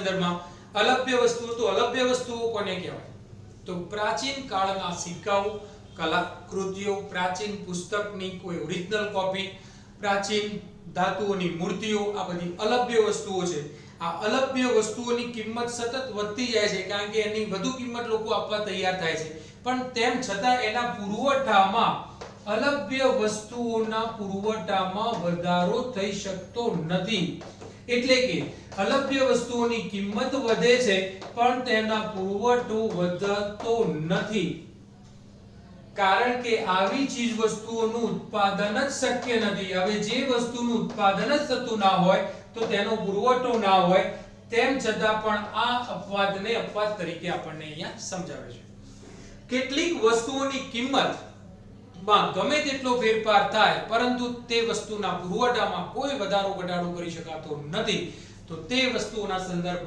સંદર્ભમાં અલભ્ય વસ્તુઓ તો અલભ્ય વસ્તુઓ કોને કહેવાય? તો પ્રાચીન કાળના સિક્કાઓ કલાકૃતિઓ પ્રાચીન પુસ્તકની કોઈ ઓરિજિનલ કોપી પ્રાચીન ધાતુઓની મૂર્તિઓ, આ બધી અલભ્ય વસ્તુઓ છે. આ અલભ્ય વસ્તુઓની કિંમત સતત વધતી જાય છે કારણ કે એની વધુ કિંમત લોકો આપવા તૈયાર થાય છે. પણ તેમ છતાં એના પુરવઠામાં અલભ્ય વસ્તુઓના પુરવઠામાં વધારો થઈ શકતો નથી. એટલે કે અલભ્ય વસ્તુઓની કિંમત વધે છે, પણ તેના પુરવઠો વધતો નથી. કારણ કે આવી ચીજ વસ્તુઓનું ઉત્પાદન જ શક્ય નથી. હવે જે વસ્તુનું ઉત્પાદન જ થતું ના હોય, તો તેનો પુરવઠો ના હોય, તેમ છતાં પણ આ અપવાદને અપવાદ તરીકે આપણને અહીંયા સમજાવે છે. કેટલીક વસ્તુઓની કિંમતમાં ગમે તેટલો ફેરફાર થાય, પરંતુ તે વસ્તુના પુરવઠામાં કોઈ વધારો ઘટાડો કરી શકાતો નથી. તો તે વસ્તુઓના સંદર્ભમાં